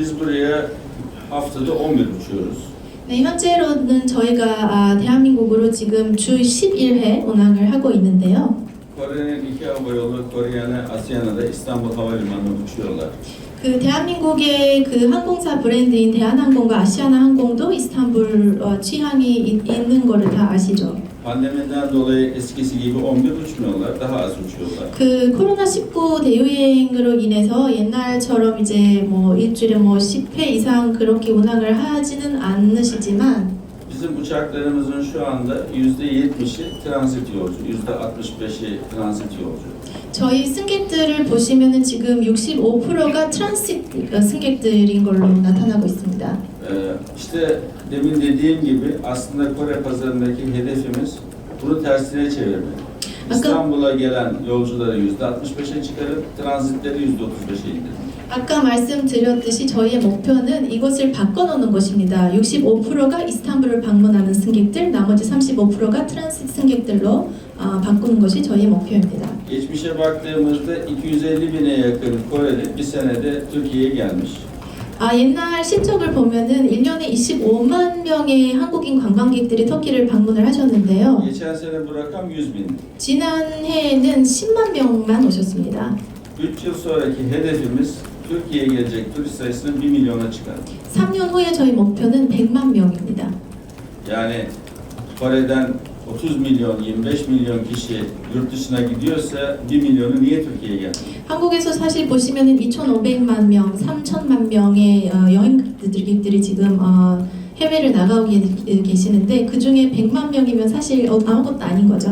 Biz buraya haftada 11 uçuyoruz. 네, 현재로는 저희가 아, 대한민국으로 지금 주 11회 운항을 하고 있는데요. Kore'nin iki hava yolu Kore'ye, Asya'na da İstanbul Havalimanı'na uçuyorlar. 그 대한민국의 그 항공사 브랜드인 대한항공과 아시아나 항공도 이스탄불 어, 취항이 있, 있는 거를 다 아시죠? Pandemiden dolayı eskisi gibi 11 uçmuyorlar, daha az uçuyorlar. 그 코로나 19 대유행으로 인해서 옛날처럼 이제 뭐 일주일에 뭐 10회 이상 그렇게 운항을 하지는 않으시지만 Bizim uçaklarımızın şu anda %70'i transit yolcu, %65'i transit yolcu. 저희 승객들을 보시면은 지금 65%가 트란sit 어, 승객들인 걸로 나타나고 있습니다. Ee, işte demin dediğim gibi aslında Kore pazarındaki hedefimiz bunu tersine çevirmek. İstanbul'a gelen yolcuları %65'e çıkarıp transitleri %35'e indirmek. 아까 말씀드렸듯이 저희의 목표는 이것을 바꿔놓는 것입니다. 65%가 이스탄불을 방문하는 승객들, 나머지 35%가 트란sit 승객들로 아, 바꾸는 것이 저희의 목표입니다. Geçmişe baktığımızda 250 bine yakın Koreli bir senede Türkiye'ye gelmiş. 아, 옛날 실적을 보면은 1년에 25만 명의 한국인 관광객들이 터키를 방문을 하셨는데요. Geçen sene bu rakam 100 bin. 지난해에는 10만 명만 오셨습니다. 3 yıl sonraki hedefimiz Türkiye'ye gelecek turist sayısını 1 milyona çıkarmak. 3년 후에 저희 목표는 100만 명입니다. Yani Kore'den 30 milyon, 25 milyon kişi yurt dışına gidiyorsa 1 milyonu niye Türkiye'ye gelmiyor? 한국에서 사실 보시면은 2,500만 명, 3천만 명의 어, 여행객들이 지금 어, 해외를 나가고 계- 계시는데 그 중에 100만 명이면 사실 어, 아무것도 아닌 거죠.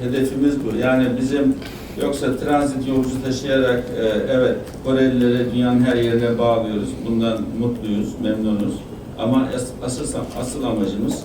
Hedefimiz bu. Yani bizim yoksa transit yolcu taşıyarak e, evet Korelileri dünyanın her yerine bağlıyoruz. Bundan mutluyuz, memnunuz. Ama as- asıl asıl amacımız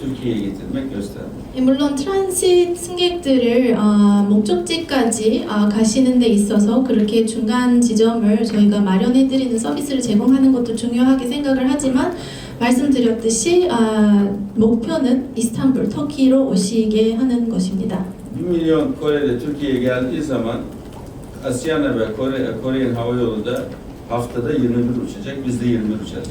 Türkiye'ye getirmek, göstermek. 예, 물론 트란sit 승객들을 어, 목적지까지 어, 가시는 데 있어서 그렇게 중간 지점을 저희가 마련해 드리는 서비스를 제공하는 것도 중요하게 생각을 하지만 말씀드렸듯이 아, 목표는 이스탄불, 터키로 오시게 하는 것입니다. 1 milyon Koreli Türkiye'ye geldiği zaman Asyana ve Kore, Koreyan Hava Yolu da haftada 21 uçacak. Biz de 21 uçacağız.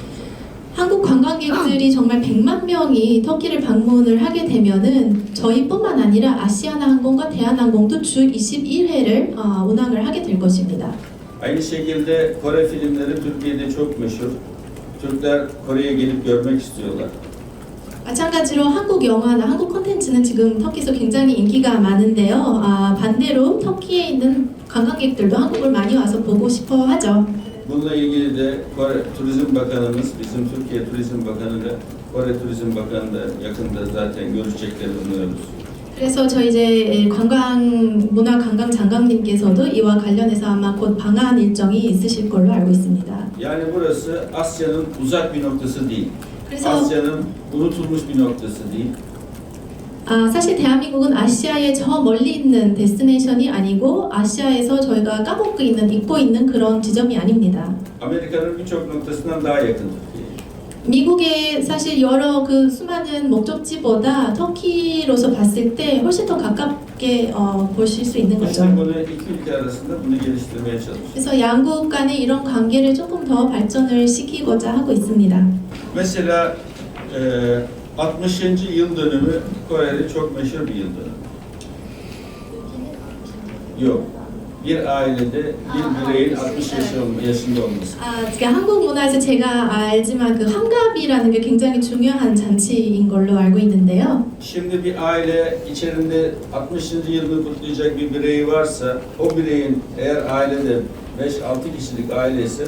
한국 관광객들이 정말 100만 명이 터키를 방문을 하게 되면은 저희뿐만 아니라 아시아나 항공과 대한항공도 주 21회를 어, 운항을 하게 될 것입니다. Aynı şekilde Kore filmleri Türkiye'de çok meşhur. Türkler Kore'ye gelip görmek istiyorlar. 마찬가지로 한국 영화나 한국 콘텐츠는 지금 터키에서 굉장히 인기가 많은데요. 아, 반대로 터키에 있는 관광객들도 한국을 많이 와서 보고 싶어 하죠. Bununla ilgili de Kore Turizm Bakanımız, bizim Türkiye Turizm Bakanı da Kore Turizm Bakanı da yakında zaten görüşeceklerini umuyoruz. 그래서 저희 이제 관광 문화 관광 장관님께서도 이와 관련해서 아마 곧 방한 일정이 있으실 걸로 알고 있습니다. Yani burası Asya'nın uzak bir noktası değil. 그래서 Asya'nın unutulmuş bir noktası değil. 아, 사실 대한민국은 아시아의 저 멀리 있는 데스티네이션이 아니고 아시아에서 저희가 까먹고 있는 잊고 있는 그런 지점이 아닙니다. Amerika'nın birçok noktasından daha yakın Türkiye'ye. 미국의 사실 여러 그 수많은 목적지보다 터키로서 봤을 때 훨씬 더 가깝게 어, 보실 수 있는 거죠. İşte bunu iki ülke arasında bunu geliştirmeye çalışıyoruz. 그래서 양국 간의 이런 관계를 조금 더 발전을 시키고자 하고 있습니다. Mesela e, 60. yıl dönümü Kore'de çok meşhur bir yıl dönümü. Yok. Bir ailede bir bireyin 60 yaşı, yaşında olması. 아, 그러니까 한국 문화에서 제가 알지만 그 환갑이라는 게 굉장히 중요한 잔치인 걸로 알고 있는데요. Şimdi bir aile içerisinde 60. yılını kutlayacak bir bireyi varsa o bireyin eğer ailede 5-6 kişilik aile ise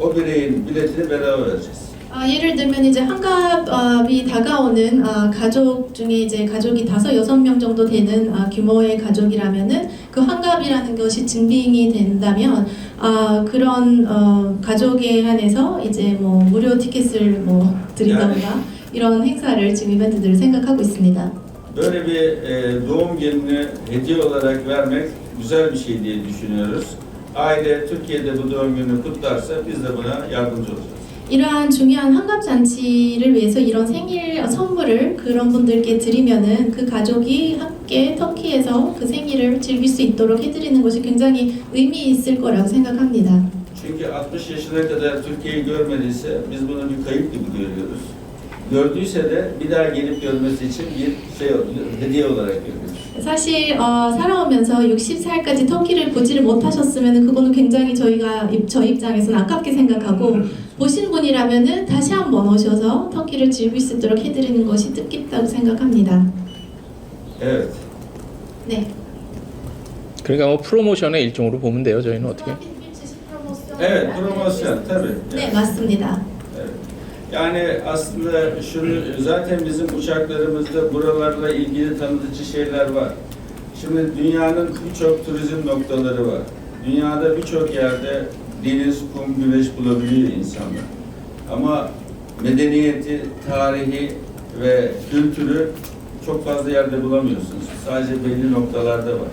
o bireyin biletini bedava vereceğiz. 아, 예를 들면 이제 환갑이 다가오는 아, 가족 중에 이제 가족이 다섯 여섯 명 정도 되는 아, 규모의 가족이라면은 그 환갑이라는 것이 증빙이 된다면 아, 그런 어, 가족에 한해서 이제 뭐 무료 티켓을 뭐 드린다던가 이런 행사를 지금 이벤트들을 생각하고 있습니다. E, Türkiye'de bu doğum gününü kutlarsa biz de buna yardımcı olacağız. 이러한 중요한 환갑 잔치를 위해서 이런 생일 선물을 그런 분들께 드리면은 그 가족이 함께 터키에서 그 생일을 즐길 수 있도록 해드리는 것이 굉장히 의미 있을 거라고 생각합니다. Çünkü 60 yaşına kadar Türkiye'yi. Gördüyse de bir daha gelip görmesi için bir şey hediye olarak görüyoruz. 사실 어, 살아오면서 60살까지 터키를 보지를 못하셨으면 그거는 굉장히 저희가 입- 저희 입장에서는 아깝게 생각하고 보신 분이라면은 다시 한번 오셔서 터키를 즐길 수 있도록 해드리는 것이 뜻깊다고 생각합니다. Evet. 네. 그러니까 뭐 프로모션의 일종으로 보면 돼요. 저희는 어떻게? Evet, promosyon tabii. 네, 맞습니다. Evet. Yani aslında şunu zaten bizim uçaklarımızda buralarla ilgili tanıtıcı şeyler var. Şimdi dünyanın birçok turizm noktaları var. Dünyada birçok yerde deniz, kum, güneş bulabiliyor insanlar. Ama medeniyeti, tarihi ve kültürü çok fazla yerde bulamıyorsunuz. Sadece belli noktalarda var.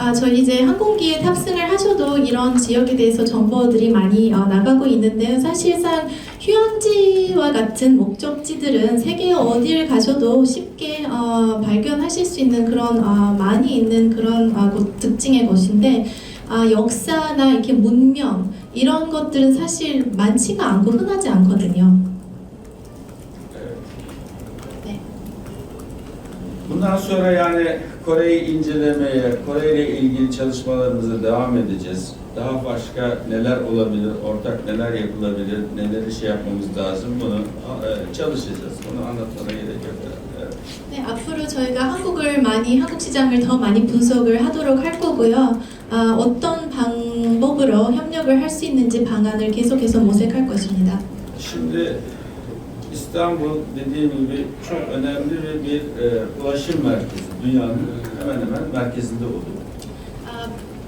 아, 저희 이제 항공기에 탑승을 하셔도 이런 지역에 대해서 정보들이 많이 어, 나가고 있는데요. 사실상 휴양지와 같은 목적지들은 세계 어디를 가셔도 쉽게 어, 발견하실 수 있는 그런 어, 많이 있는 그런 어, 곳, 특징의 것인데 아, 역사나 이렇게 문명 이런 것들은 사실 많지가 않고 흔하지 않거든요. 네. Bundan sonra yani Kore'yi incelemeye, Kore. Daha başka neler olabilir, ortak neler yapılabilir, neleri şey yapmamız lazım bunu e, çalışacağız. Bunu anlatmana gerek yok. Evet. 네, 앞으로 저희가 한국을 많이 한국 시장을 더 많이 분석을 하도록 할 거고요. 아, 어떤 방법으로 협력을 할 수 있는지 방안을 계속해서 모색할 것입니다. Şimdi İstanbul dediğim gibi çok önemli ve bir e, ulaşım merkezi. Dünyanın hemen hemen merkezinde oluyor.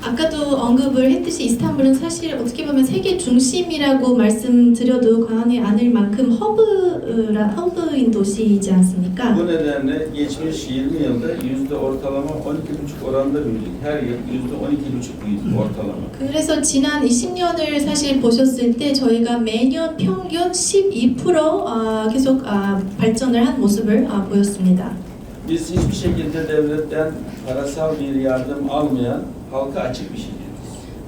아, 아까도 언급을 했듯이 이스탄불은 사실 어떻게 보면 세계 중심이라고 말씀드려도 과언이 아닐 만큼 허브라 허브인 도시이지 않습니까? Bu nedenle geçmiş 20 yılda yüzde ortalama 12,5 oranda büyüdük. Her yıl yüzde 12,5 büyüdük ortalama. 그래서 지난 20년을 사실 보셨을 때 저희가 매년 평균 12% 아, 계속 아, 발전을 한 모습을 아, 보였습니다. Biz hiçbir şekilde devletten parasal bir yardım almayan halka açık bir şirketiz.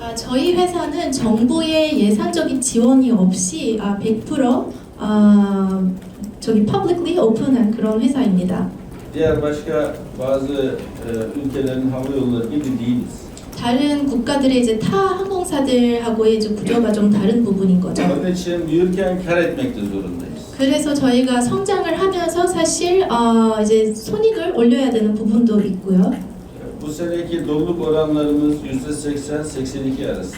아, 저희 회사는 정부의 예산적인 지원이 없이 아, 100% 아, 저기 publicly open한 그런 회사입니다. Diğer başka bazı e, ülkelerin hava yolları gibi değiliz. 다른 국가들의 이제 타 항공사들하고의 이제 구조가 좀 다른 부분인 거죠. Onun için büyürken kar etmekte zorundayız. 그래서 저희가 성장을 하면서 사실 어, 이제 손익을 올려야 되는 부분도 있고요. Bu seneki doluluk oranlarımız yüzde 80-82 arası.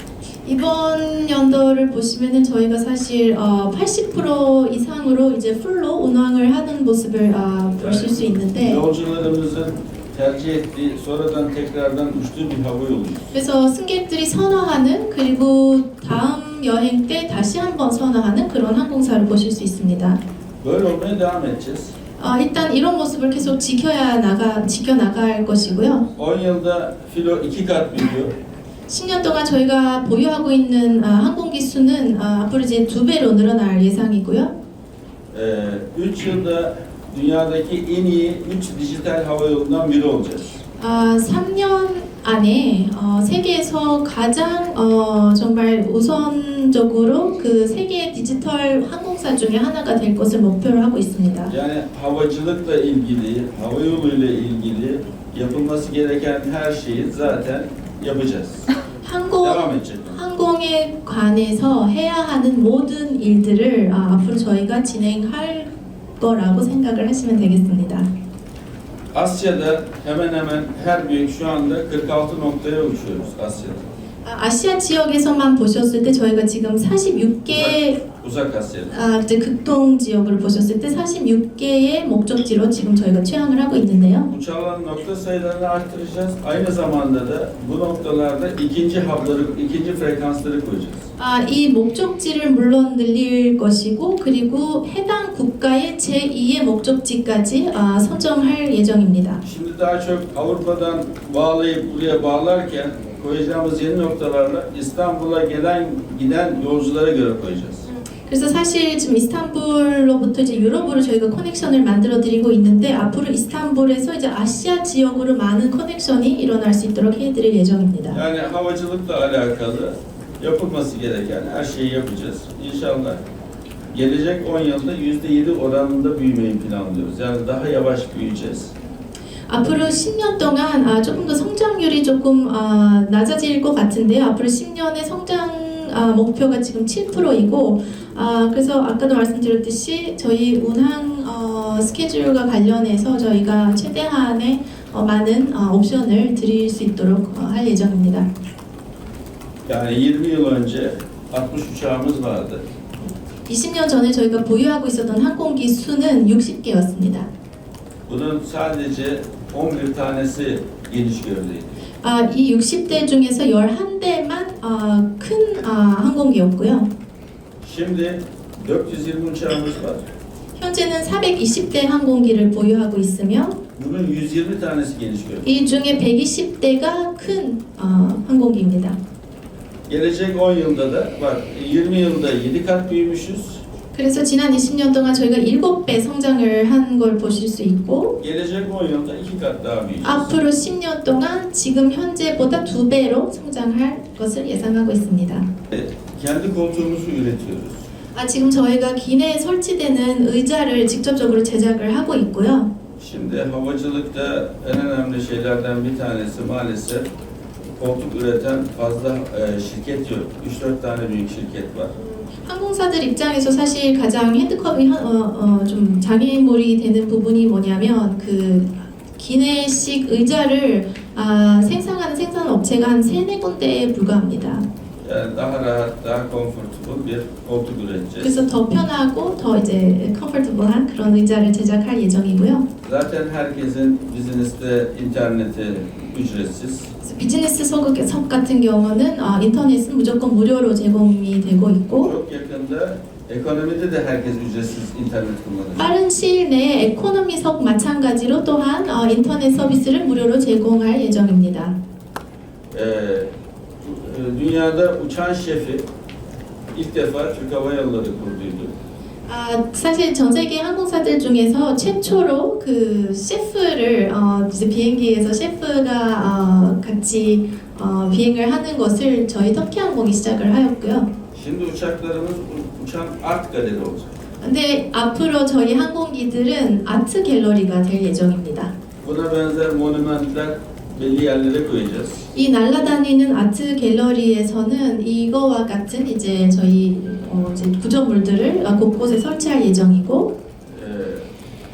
이번 연도를 보시면은 저희가 사실 어, 80% 이상으로 이제 풀로 운항을 하는 모습을 어, 보실 수 있는데 Yolcularımızın tercih ettiği, sonradan tekrardan uçtuğu bir hava yoluyuz. 그래서 승객들이 선호하는 그리고 다음 여행 때 다시 한번 선호하는 그런 항공사를 보실 수 있습니다. Böyle olmaya devam edeceğiz. 어, 일단 이런 모습을 계속 지켜야 나가 지켜 나갈 것이고요. 10 yılda filo iki kat büyüyor. 10년 동안 저희가 보유하고 있는 아, 항공기 수는 아, 앞으로 이제 두 배로 늘어날 예상이고요. 3 yılda dünyadaki en iyi 3 dijital hava yolundan biri olacağız. 아, 3년 안에 어, 세계에서 가장 어, 정말 우선적으로 그 세계 디지털 항공사 중에 하나가 될 것을 목표로 하고 있습니다. Yani havacılıkla ilgili, hava yoluyla ilgili yapılması gereken her şeyi zaten yapacağız. 항공 Devam. 항공에 관해서 해야 하는 모든 일들을 아, 앞으로 저희가 진행할 거라고 생각을 하시면 되겠습니다. Asya'da hemen hemen her büyük şu anda 46 noktaya uçuyoruz Asya'da. 아, 아시아 지역에서만 보셨을 때 저희가 지금 46개 아, 이제 극동 지역을 보셨을 때 46개의 목적지로 지금 저희가 취항을 하고 있는데요. Uçağların nokta sayılarını arttıracağız. Aynı zamanda da bu noktalarda ikinci hubları, ikinci frekansları koyacağız. 아, 이 목적지를 물론 늘릴 것이고 그리고 해당 국가의 제2의 목적지까지 아, 선정할 예정입니다. Şimdi daha çok Avrupa'dan bağlayıp buraya bağlarken koyacağımız yeni noktalarla İstanbul'a gelen giden yolculara göre koyacağız. 그래서 사실 지금 이스탄불로부터 이제 유럽으로 저희가 커넥션을 만들어 드리고 있는데 앞으로 이스탄불에서 이제 아시아 지역으로 많은 커넥션이 일어날 수 있도록 해드릴 예정입니다. Yani havacılıkla alakalı yapılması gereken her şeyi yapacağız. İnşallah gelecek 10 yılda %7 oranında büyümeyi planlıyoruz. Yani daha yavaş büyüyeceğiz. 앞으로 10년 동안 아, 조금 더 성장률이 조금 아, 낮아질 것 같은데요. 앞으로 10년의 성장 아, 목표가 지금 7%이고 아, 그래서 아까도 말씀드렸듯이 저희 운항 어, 스케줄과 관련해서 저희가 최대한의 어, 많은 어, 옵션을 드릴 수 있도록 어, 할 예정입니다. Yani 20 yıl önce 60 uçağımız vardı. 20년 전에 저희가 보유하고 있었던 항공기 수는 60개였습니다. Bunun sadece 11 tanesi geniş gövdeydi. 아, 이 60대 중에서 11대만 아, 큰 아, 항공기였고요. Şimdi 420 uçağımız var. 현재는 420대 항공기를 보유하고 있으며 Bunun 120 tanesi geniş gövde. 이 중에 120대가 큰 어, 항공기입니다. Gelecek 10 yılda da bak 20 yılda 7 kat büyümüşüz. 그래서 지난 20년 동안 저희가 7배 성장을 한 걸 보실 수 있고 Gelecek 10 yılda 2 kat daha büyüyeceğiz. 앞으로 10년 동안 지금 현재보다 2배로 성장할 것을 예상하고 있습니다. 아, 지금 저희가 기내에 설치되는 의자를 직접적으로 제작을 하고 있고요. Şimdi havacılıkta en önemli şeylerden bir tanesi maalesef koltuk üreten fazla e, şirket yok. 3-4 tane büyük şirket var. 항공사들 입장에서 사실 가장 핸드컵이 한- 어, 어, 좀 장애물이 되는 부분이 뭐냐면 그 기내식 의자를 아, 생산하는 생산 업체가 한 세네 군데에 불과합니다. Yani daha rahat, daha comfortable bir koltuk üreteceğiz. 그래서 더 편하고 더 이제 컴포터블한 그런 의자를 제작할 예정이고요. Zaten herkesin bizinizde interneti ücretsiz. 비즈니스 석 석 같은 경우는 아, 인터넷은 무조건 무료로 제공이 되고 있고 Çok yakında ekonomide de herkes ücretsiz internet kullanır. 빠른 시일 내에 에코노미석 마찬가지로 또한 어, 인터넷 서비스를 무료로 제공할 예정입니다. Ee, e, dünyada uçan şefi ilk defa Türk Hava Yolları kurduydu. 아, 사실 전 세계 항공사들 중에서 최초로 그 셰프를 어, 이제 비행기에서 셰프가 어, 같이 어, 비행을 하는 것을 저희 터키 항공이 시작을 하였고요. Şimdi uçaklarımız u- uçan art galeri olacak. 근데 앞으로 저희 항공기들은 아트 갤러리가 될 예정입니다. Buna benzer yerlere koyacağız. 이 날아다니는 아트 갤러리에서는 이거와 같은 이제 저희 어, 이제 구조물들을 어, 곳곳에 설치할 예정이고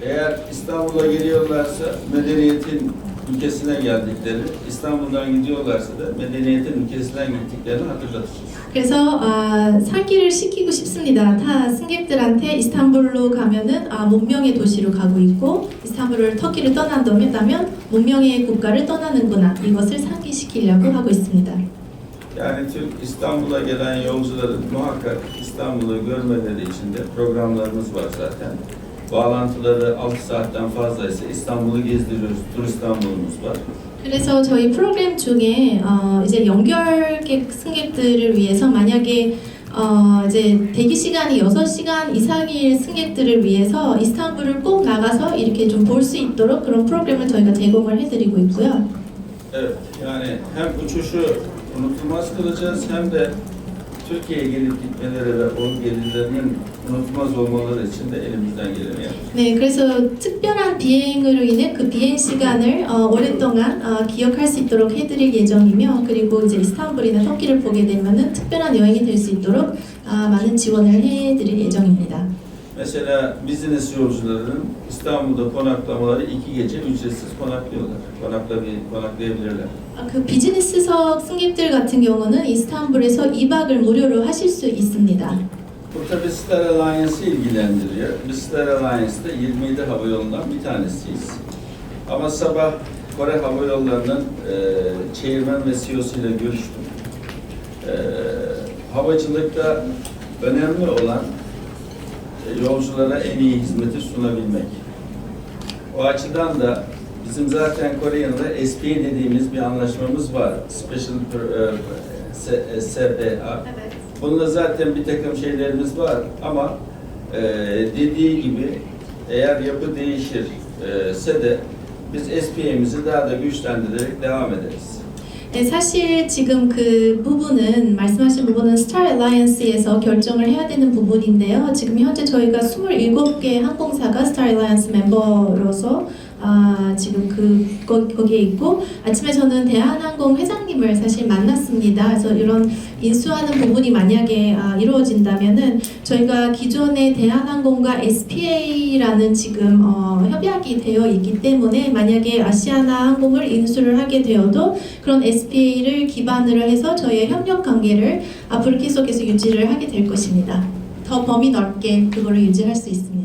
eğer İstanbul'a geliyorlarsa medeniyetin ülkesine geldikleri, İstanbul'dan gidiyorlarsa da medeniyetin ülkesinden gittiklerini hatırlatacağız. 그래서 아, 상기를 시키고 싶습니다. 다 승객들한테 이스탄불로 가면은 아, 문명의 도시로 가고 있고 이스탄불을 터키를 떠난다면 문명의 국가를 떠나는구나 이것을 상기시키려고 하고 있습니다. Yani Türk İstanbul'a gelen yolcuların muhakkak İstanbul'u görmeleri için de programlarımız var zaten. Bağlantıları 6 saatten fazlaysa İstanbul'u gezdiriyoruz. Tur İstanbul'umuz var. 그래서 저희 프로그램 중에 어, 이제 연결객 승객들을 위해서 만약에 어, 이제 대기 시간이 6시간 이상일 승객들을 위해서 이스탄불을 꼭 나가서 이렇게 좀 볼 수 있도록 그런 프로그램을 저희가 제공을 해드리고 있고요. Evet, yani hem uçuşu unutulmaz kılacağız hem de Türkiye'ye gelip gitmeleri ve o gelirlerinin unutulmaz olmaları için de elimizden geleni yapacağız. 네, 그래서 특별한 비행으로 인해 그 비행 시간을 어, 오랫동안 어, 기억할 수 있도록 해드릴 예정이며 그리고 이제 이스탄불이나 터키를 보게 되면은 특별한 여행이 될 수 있도록 아, 많은 지원을 해드릴 예정입니다. Mesela business yolcularının İstanbul'da konaklamaları iki gece ücretsiz konaklıyorlar. Konaklabi- konaklayabilirler. 아, 그 비즈니스석 승객들 같은 경우는 이스탄불에서 2박을 무료로 하실 수 있습니다. Bu tabi Star Alliance'ı ilgilendiriyor. Biz Star Alliance'da 27 hava yolundan bir tanesiyiz. Ama sabah Kore Hava Yolları'nın e, çevirmen ve CEO'suyla görüştüm. E, havacılıkta önemli olan e, yolculara en iyi hizmeti sunabilmek. O açıdan da bizim zaten Kore yanında SPA dediğimiz bir anlaşmamız var. Special e, SPA. Bununla zaten bir takım şeylerimiz var ama e, dediği gibi eğer yapı değişir e, de biz SPA'mizi daha da güçlendirerek devam ederiz. 네, 사실 지금 그 부분은 말씀하신 부분은 스타 알라이언스에서 결정을 해야 되는 부분인데요. 지금 현재 저희가 27개 항공사가 스타 알라이언스 멤버로서 아, 지금 그 거, 거기에 있고 아침에 저는 대한항공 회장님을 사실 만났습니다. 그래서 이런 인수하는 부분이 만약에 아, 이루어진다면은 저희가 기존의 대한항공과 SPA라는 지금 어, 협약이 되어 있기 때문에 만약에 아시아나 항공을 인수를 하게 되어도 그런 SPA를 기반으로 해서 저희의 협력 관계를 앞으로 계속해서 유지를 하게 될 것입니다. 더 범위 넓게 그거를 유지할 수 있습니다.